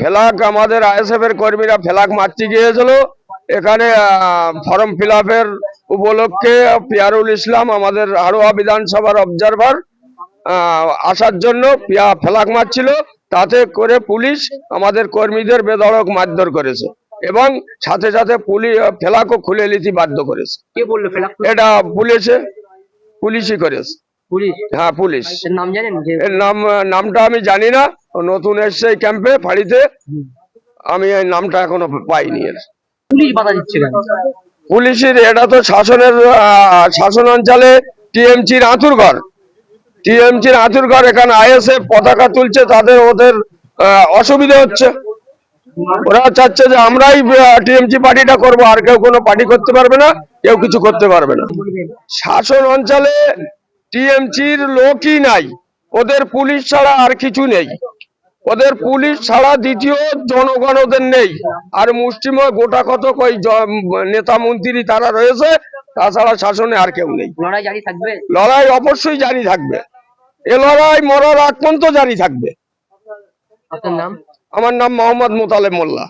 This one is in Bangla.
ফেলাক আমাদের আইএসএফ এর কর্মীরা ফেলাক মারতে গিয়েছিল। এখানে ফর্ম ফিল উপলক্ষে পিয়ারুল ইসলাম আমাদের হাড়োয়া বিধানসভার অবজারভার আসার জন্য পিয়া- ফেলাক মারছিল। তাতে করে পুলিশ আমাদের কর্মীদের বেধড়ক মারধর করেছে এবং সাথে সাথে পুলিশ ফেলাকও খুলে নিতে বাধ্য করেছে। কে বলল ফেলাক? এটা পুলিশে পুলিশই করেছে। পুলিশ? হ্যাঁ পুলিশ। নাম জানেন এর নাম নামটা আমি জানি না। নতুন এসছে এই ক্যাম্পে ফাঁড়িতে। আমি এই নামটা এখনও পাইনি। পুলিশ বাধা দিচ্ছে পুলিশের এটা তো শাসনের শাসন অঞ্চলে টিএমসির আঁতুর ঘর টিএমসির আঁতুর ঘর এখানে আইএসএফ পতাকা তুলছে তাদের ওদের অসুবিধা হচ্ছে। ওরা চাচ্ছে যে আমরাই টিএমসি পার্টিটা করব আর কেউ কোনো পার্টি করতে পারবে না কেউ কিছু করতে পারবে না। শাসন অঞ্চলে টিএমসির লোকই নাই। ওদের পুলিশ ছাড়া আর কিছু নেই। ওদের পুলিশ ছাড়া দ্বিতীয় জনগণ ওদের নেই। আর মুষ্টিময় গোটা কত ওই নেতা মন্ত্রী তারা রয়েছে তাছাড়া শাসনে আর কেউ নেই। লড়াই জারি থাকবে? লড়াই অবশ্যই জারি থাকবে। এ লড়াই মরার আগ পর্যন্ত জারি থাকবে। আপনার নাম? আমার নাম মোহাম্মদ মোতালেব মোল্লা।